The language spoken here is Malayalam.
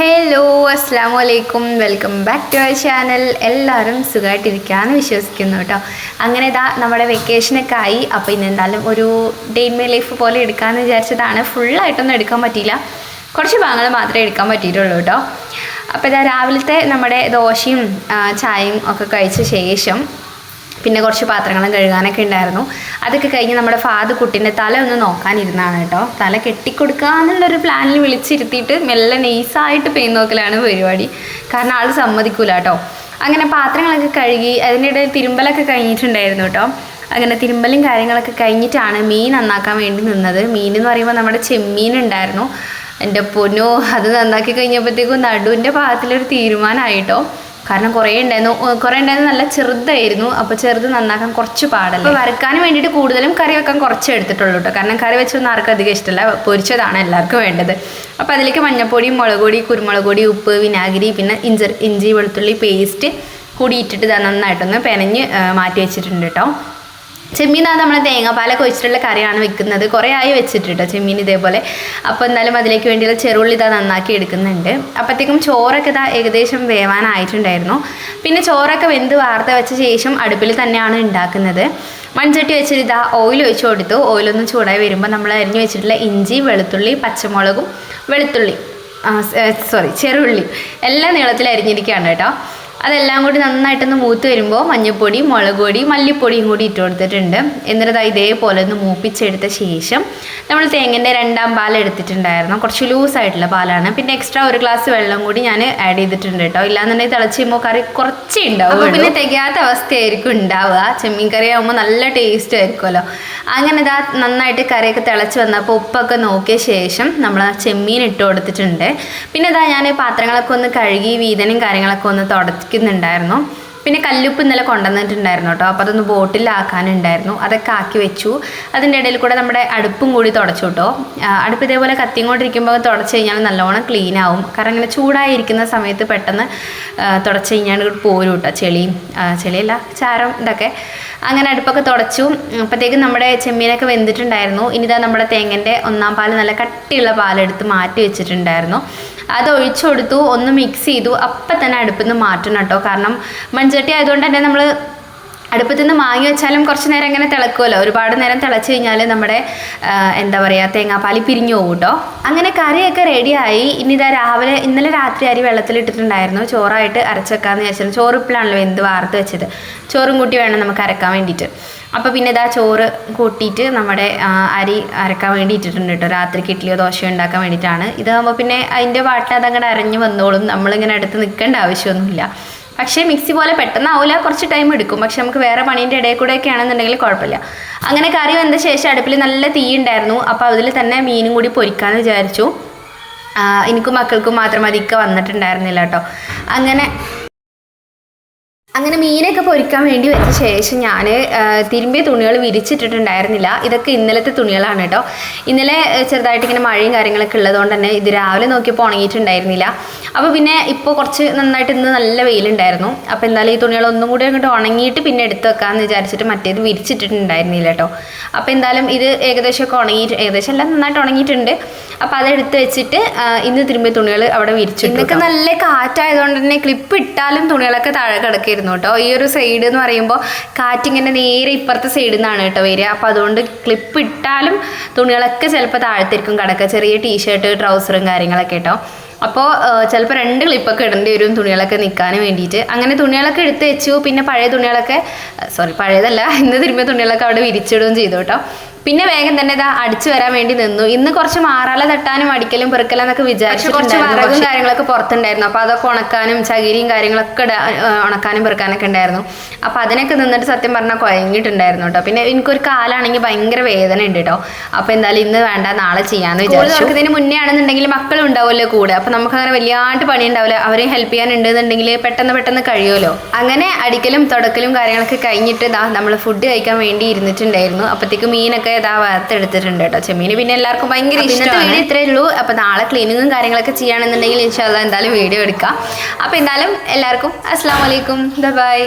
ഹലോ അസ്സാം വലൈക്കും welcome back to our channel എല്ലാവരും സുഖമായിട്ടിരിക്കാമെന്ന് വിശ്വസിക്കുന്നു കേട്ടോ. അങ്ങനെ ഇതാ നമ്മുടെ വെക്കേഷനൊക്കെ ആയി. അപ്പോൾ ഇന്ന് എന്തായാലും ഒരു ഡേ മൈ ലൈഫ് പോലെ എടുക്കാമെന്ന് വിചാരിച്ചതാണ്. ഫുള്ളായിട്ടൊന്നും എടുക്കാൻ പറ്റിയില്ല. കുറച്ച് ഭാഗങ്ങൾ മാത്രമേ എടുക്കാൻ പറ്റിയിട്ടുള്ളൂ കേട്ടോ. അപ്പോൾ ഇതാ രാവിലത്തെ നമ്മുടെ ദോശയും ചായയും ഒക്കെ കഴിച്ച ശേഷം പിന്നെ കുറച്ച് പാത്രങ്ങളും കഴുകാനൊക്കെ ഉണ്ടായിരുന്നു. അതൊക്കെ കഴിഞ്ഞ് നമ്മുടെ ഫാദ് കുട്ടീന്റെ തല ഒന്ന് നോക്കാനിരുന്നാണ് കേട്ടോ. തല കെട്ടിക്കൊടുക്കുക എന്നുള്ളൊരു പ്ലാനിൽ വിളിച്ചിരുത്തിയിട്ട് മെല്ലെ നെയ്സായിട്ട് പെയിൻ നോക്കലാണ് പരിപാടി. കാരണം ആൾ സമ്മതിക്കൂല കേട്ടോ. അങ്ങനെ പാത്രങ്ങളൊക്കെ കഴുകി അതിനിടെ തിരുമ്പലൊക്കെ കഴിഞ്ഞിട്ടുണ്ടായിരുന്നു കേട്ടോ. അങ്ങനെ തിരുമ്പലും കാര്യങ്ങളൊക്കെ കഴിഞ്ഞിട്ടാണ് മീൻ നന്നാക്കാൻ വേണ്ടി നിന്നത്. മീൻ എന്ന് പറയുമ്പോൾ നമ്മുടെ ചെമ്മീൻ ഉണ്ടായിരുന്നു. എന്റെ പൊന്നോ അത് നന്നാക്കി കഴിഞ്ഞപ്പോഴത്തേക്കും നടുവിന്റെ ഭാഗത്തിലൊരു തീരുമാനമായിട്ടോ കാരണം കുറേ ഉണ്ടായിരുന്നു. കുറേ ഉണ്ടായിരുന്നു നല്ല ചെറുതായിരുന്നു. അപ്പോൾ ചെറുത് നന്നാക്കാൻ കുറച്ച് പാടല്ല? അപ്പോൾ വറുക്കാൻ വേണ്ടിയിട്ട് കൂടുതലും കറി വെക്കാൻ കുറച്ച് എടുത്തിട്ടുള്ളൂ കേട്ടോ കാരണം കറി വെച്ചൊന്നും ആർക്കും അധികം ഇഷ്ടമല്ല പൊരിച്ചതാണ് എല്ലാവർക്കും വേണ്ടത്. അപ്പോൾ അതിലേക്ക് മഞ്ഞപ്പൊടി മുളക് പൊടി കുരുമുളക് പൊടി ഉപ്പ് വിനാഗിരി പിന്നെ ഇഞ്ചി ഇഞ്ചി വെളുത്തുള്ളി പേസ്റ്റ് കൂടി ഇട്ടിട്ട് നന്നായിട്ടൊന്ന് പെനഞ്ഞ് മാറ്റി വെച്ചിട്ടുണ്ട് കേട്ടോ ചെമ്മീൻ അത് നമ്മൾ തേങ്ങാപ്പാലൊക്കെ ഒഴിച്ചിട്ടുള്ള കറിയാണ് വെക്കുന്നത്. കുറേ ആയി വെച്ചിട്ടുണ്ട് ചെമ്മീൻ ഇതേപോലെ. അപ്പോൾ എന്തായാലും അതിലേക്ക് വേണ്ടിയുള്ള ചെറുള്ളി ഇതാ നന്നാക്കി എടുക്കുന്നുണ്ട്. അപ്പോഴത്തേക്കും ചോറൊക്കെ ഇതാ ഏകദേശം വേവാനായിട്ടുണ്ടായിരുന്നു. പിന്നെ ചോറൊക്കെ വെന്ത് വാർത്ത വെച്ച ശേഷം അടുപ്പിൽ തന്നെയാണ് ഉണ്ടാക്കുന്നത്. മൺചട്ടി വെച്ചിട്ട് ഇതാ ഓയിൽ ഒഴിച്ചു കൊടുത്തു. ഓയിലൊന്നും ചൂടായി വരുമ്പോൾ നമ്മൾ അരിഞ്ഞു വെച്ചിട്ടുള്ള ഇഞ്ചി വെളുത്തുള്ളി പച്ചമുളകും വെളുത്തുള്ളി സോറി ചെറുള്ളി എല്ലാ നീളത്തിൽ അരിഞ്ഞിരിക്കുകയാണ് കേട്ടോ അതെല്ലാം കൂടി നന്നായിട്ടൊന്ന് മൂത്ത് വരുമ്പോൾ മഞ്ഞൾപ്പൊടി മുളക് പൊടി മല്ലിപ്പൊടിയും കൂടി ഇട്ട് കൊടുത്തിട്ടുണ്ട്. എന്നിട്ട് ഇതേപോലെ ഒന്ന് മൂപ്പിച്ചെടുത്ത ശേഷം നമ്മൾ തേങ്ങന്റെ രണ്ടാം പാൽ എടുത്തിട്ടുണ്ടായിരുന്നു. കുറച്ച് ലൂസായിട്ടുള്ള പാലാണ്. പിന്നെ എക്സ്ട്രാ ഒരു ഗ്ലാസ് വെള്ളം കൂടി ഞാൻ ആഡ് ചെയ്തിട്ടുണ്ട് കേട്ടോ. ഇല്ലാന്നുണ്ടെങ്കിൽ തിളച്ച് കഴിയുമ്പോൾ കറി കുറച്ചേ ഉണ്ടാവും പിന്നെ തികയാത്ത അവസ്ഥയായിരിക്കും ഉണ്ടാവുക. ചെമ്മീൻ കറി ആകുമ്പോൾ നല്ല ടേസ്റ്റ് ആയിരിക്കുമല്ലോ. അങ്ങനെ ഇതാ നന്നായിട്ട് കറിയൊക്കെ തിളച്ച് വന്നപ്പോൾ ഉപ്പൊക്കെ നോക്കിയ ശേഷം നമ്മൾ ആ ചെമ്മീൻ ഇട്ട് കൊടുത്തിട്ടുണ്ട്. പിന്നെ ഇതാ ഞാൻ പാത്രങ്ങളൊക്കെ ഒന്ന് കഴുകി വീതനും കാര്യങ്ങളൊക്കെ ഒന്ന് തുടയ്ക്കുന്നുണ്ടായിരുന്നു പിന്നെ കല്ലുപ്പ് ഇന്നലെ കൊണ്ടുവന്നിട്ടുണ്ടായിരുന്നു കേട്ടോ. അപ്പോൾ അതൊന്ന് ബോട്ടിലാക്കാനുണ്ടായിരുന്നു. അതൊക്കെ ആക്കി വെച്ചു. അതിന്റെ ഇടയിൽ കൂടെ നമ്മുടെ അടുപ്പും കൂടി തുടച്ചു കേട്ടോ. അടുപ്പ് ഇതേപോലെ കത്തിങ്ങോണ്ടിരിക്കുമ്പോൾ തുടച്ച് കഴിഞ്ഞാൽ നല്ലോണം ക്ലീൻ ആവും. കാരണം ഇങ്ങനെ ചൂടായിരിക്കുന്ന സമയത്ത് പെട്ടെന്ന് തുടച്ച് കഴിഞ്ഞാൽ പോരും കേട്ടോ ചെളിയും ചെളിയല്ല ചാരം ഇതൊക്കെ. അങ്ങനെ അടുപ്പൊക്കെ തുടച്ചു. അപ്പോഴത്തേക്കും നമ്മുടെ ചെമ്മീനൊക്കെ വെന്തിട്ടുണ്ടായിരുന്നു. ഇനിതാ നമ്മുടെ തേങ്ങന്റെ ഒന്നാം പാൽ നല്ല കട്ടിയുള്ള പാലെടുത്ത് മാറ്റി വെച്ചിട്ടുണ്ടായിരുന്നു. അത് ഒഴിച്ചു കൊടുത്തു ഒന്ന് മിക്സ് ചെയ്തു. അപ്പം തന്നെ അടുപ്പിൽ നിന്ന് മാറ്റണം കേട്ടോ. കാരണം മൺചട്ടി ആയതുകൊണ്ട് തന്നെ നമ്മൾ അടുപ്പത്തു നിന്ന് വാങ്ങി വെച്ചാലും കുറച്ച് നേരം ഇങ്ങനെ തിളക്കുമല്ലോ ഒരുപാട് നേരം തിളച്ച് കഴിഞ്ഞാൽ നമ്മുടെ എന്താ പറയുക തേങ്ങാപ്പാലി പിരിഞ്ഞു പോകും കേട്ടോ അങ്ങനെ കറിയൊക്കെ റെഡിയായി ഇനി ഇതാ രാവിലെ ഇന്നലെ രാത്രി അരി വെള്ളത്തിലിട്ടിട്ടുണ്ടായിരുന്നു. ചോറായിട്ട് അരച്ചേക്കാന്ന് വിചാരിച്ചു ചോറ് ഇപ്പോഴാണല്ലോ എന്ത് വാർത്ത് വെച്ചത്. ചോറും കൂട്ടി വേണം നമുക്ക് അരക്കാൻ വേണ്ടിയിട്ട്. അപ്പോൾ പിന്നെ ഇതാ ചോറ് കൂട്ടിയിട്ട് നമ്മുടെ അരി അരക്കാൻ വേണ്ടി ഇട്ടിട്ടുണ്ട് കേട്ടോ രാത്രിക്ക് ഇഡ്ഡലിയോ ദോശയോ ഉണ്ടാക്കാൻ വേണ്ടിയിട്ടാണ്. ഇതാകുമ്പോൾ പിന്നെ അതിന്റെ പാട്ടിൽ അതങ്ങോട്ട് അരഞ്ഞു വന്നോളും. നമ്മളിങ്ങനെ അടുത്ത് നിൽക്കേണ്ട ആവശ്യമൊന്നുമില്ല. പക്ഷേ മിക്സി പോലെ പെട്ടെന്നാവില്ല കുറച്ച് ടൈം എടുക്കും. പക്ഷെ നമുക്ക് വേറെ പണീന്റെ ഇടയിൽ കൂടെ ഒക്കെ ആണെന്നുണ്ടെങ്കിൽ കുഴപ്പമില്ല. അങ്ങനെ കറി വന്ന ശേഷം അടുപ്പിൽ നല്ല തീ ഉണ്ടായിരുന്നു. അപ്പോൾ അതിൽ തന്നെ മീനും കൂടി പൊരിക്കാമെന്ന് വിചാരിച്ചു. എനിക്കും മക്കൾക്കും മാത്രം അധികം വന്നിട്ടുണ്ടായിരുന്നില്ല കേട്ടോ. അങ്ങനെ അങ്ങനെ മീനൊക്കെ പൊരിക്കാൻ വേണ്ടി വെച്ച ശേഷം ഞാൻ തിരുമ്പിയ തുണികൾ വിരിച്ചിട്ടിട്ടുണ്ടായിരുന്നില്ല. ഇതൊക്കെ ഇന്നലത്തെ തുണികളാണ് കേട്ടോ ഇന്നലെ ചെറുതായിട്ട് ഇങ്ങനെ മഴയും കാര്യങ്ങളൊക്കെ ഉള്ളതുകൊണ്ട് തന്നെ ഇത് രാവിലെ നോക്കിയപ്പോൾ ഉണങ്ങിയിട്ടുണ്ടായിരുന്നില്ല. അപ്പോൾ പിന്നെ ഇപ്പോൾ കുറച്ച് നന്നായിട്ട് ഇന്ന് നല്ല വെയിലുണ്ടായിരുന്നു. അപ്പോൾ എന്തായാലും ഈ തുണികൾ ഒന്നും കൂടി അങ്ങോട്ട് ഉണങ്ങിയിട്ട് പിന്നെ എടുത്ത് വെക്കാമെന്ന് വിചാരിച്ചിട്ട് മറ്റേത് വിരിച്ചിട്ടിട്ടുണ്ടായിരുന്നില്ല കേട്ടോ അപ്പോൾ എന്തായാലും ഇത് ഏകദേശമൊക്കെ ഉണങ്ങിയിട്ട് ഏകദേശം എല്ലാം നന്നായിട്ട് ഉണങ്ങിയിട്ടുണ്ട്. അപ്പോൾ അതെടുത്ത് വെച്ചിട്ട് ഇന്ന് തിരുമ്പിയ തുണികൾ അവിടെ വിരിച്ചു ഇന്നൊക്കെ നല്ല കാറ്റായതുകൊണ്ട് തന്നെ ക്ലിപ്പ് ഇട്ടാലും തുണികളൊക്കെ താഴെ കിടക്കായിരുന്നു കേട്ടോ. ഈ ഒരു സൈഡ് എന്ന് പറയുമ്പോൾ കാറ്റിങ്ങനെ നേരെ ഇപ്പുറത്തെ സൈഡിൽ നിന്നാണ് കേട്ടോ വരിക. അപ്പോൾ അതുകൊണ്ട് ക്ലിപ്പ് ഇട്ടാലും തുണികളൊക്കെ ചിലപ്പോൾ താഴത്തേക്കും കിടക്കുക ചെറിയ ടീഷർട്ട് ട്രൗസറും കാര്യങ്ങളൊക്കെ കേട്ടോ. അപ്പോൾ ചിലപ്പോൾ രണ്ട് ക്ലിപ്പൊക്കെ ഇടേണ്ടി വരും തുണികളൊക്കെ നിൽക്കാൻ വേണ്ടിയിട്ട്. അങ്ങനെ തുണികളൊക്കെ എടുത്ത് വെച്ചു. പിന്നെ പഴയ തുണികളൊക്കെ സോറി പഴയതല്ല ഇന്ന് തിരുമ്പിയ തുണികളൊക്കെ അവിടെ വിരിച്ചിടുകയും ചെയ്തു കേട്ടോ. പിന്നെ വേഗം തന്നെ ഇതാ അടിച്ചു വരാൻ വേണ്ടി നിന്നു. ഇന്ന് കുറച്ച് മാറാല തട്ടാനും അടിക്കലും പെറുക്കലും എന്നൊക്കെ വിചാരിച്ചു കുറച്ച് വിറകും കാര്യങ്ങളൊക്കെ പുറത്തുണ്ടായിരുന്നു. അപ്പോൾ അതൊക്കെ ഉണക്കാനും ചകിരിയും കാര്യങ്ങളൊക്കെ ഉണക്കാനും പെറുക്കാനൊക്കെ ഉണ്ടായിരുന്നു. അപ്പോൾ അതിനൊക്കെ നിന്നിട്ട് സത്യം പറഞ്ഞാൽ കുഴങ്ങിയിട്ടുണ്ടായിരുന്നു കേട്ടോ. പിന്നെ എനിക്കൊരു കാലാണെങ്കിൽ ഭയങ്കര വേദന ഉണ്ട് കേട്ടോ. അപ്പോൾ എന്തായാലും ഇന്ന് വേണ്ട നാളെ ചെയ്യാന്ന് വിചാരിച്ചു. ഇതിന് മുന്നേ ആണെന്നുണ്ടെങ്കിൽ മക്കളും ഉണ്ടാവുമല്ലോ കൂടെ. അപ്പോൾ നമുക്ക് അങ്ങനെ വലിയാണ്ട് പണി ഉണ്ടാവില്ല അവരെയും ഹെൽപ്പ് ചെയ്യാൻ ഉണ്ടെന്നുണ്ടെങ്കിൽ പെട്ടെന്ന് പെട്ടെന്ന് കഴിയുമല്ലോ. അങ്ങനെ അടിക്കലും തുടക്കലും കാര്യങ്ങളൊക്കെ കഴിഞ്ഞിട്ട് നമ്മൾ ഫുഡ് കഴിക്കാൻ വേണ്ടി ഇരുന്നിട്ടുണ്ടായിരുന്നു. അപ്പോഴത്തേക്ക് മീനൊക്കെ ഇതാ വറുത്തെടുത്തിട്ടുണ്ട് കേട്ടോ ചെമ്മീന് പിന്നെ എല്ലാവർക്കും ഭയങ്കര ഇഷ്ടമാണ്. വീഡിയോ ഇത്രയേ ഉള്ളൂ. അപ്പോൾ നാളെ ക്ലീനിങ്ങും കാര്യങ്ങളൊക്കെ ചെയ്യുകയാണെന്നുണ്ടെങ്കിൽ ഇൻഷാല്ല എന്തായാലും വീഡിയോ എടുക്കാം. അപ്പോൾ എന്തായാലും എല്ലാവർക്കും അസ്സാം വലൈക്കും ബൈ.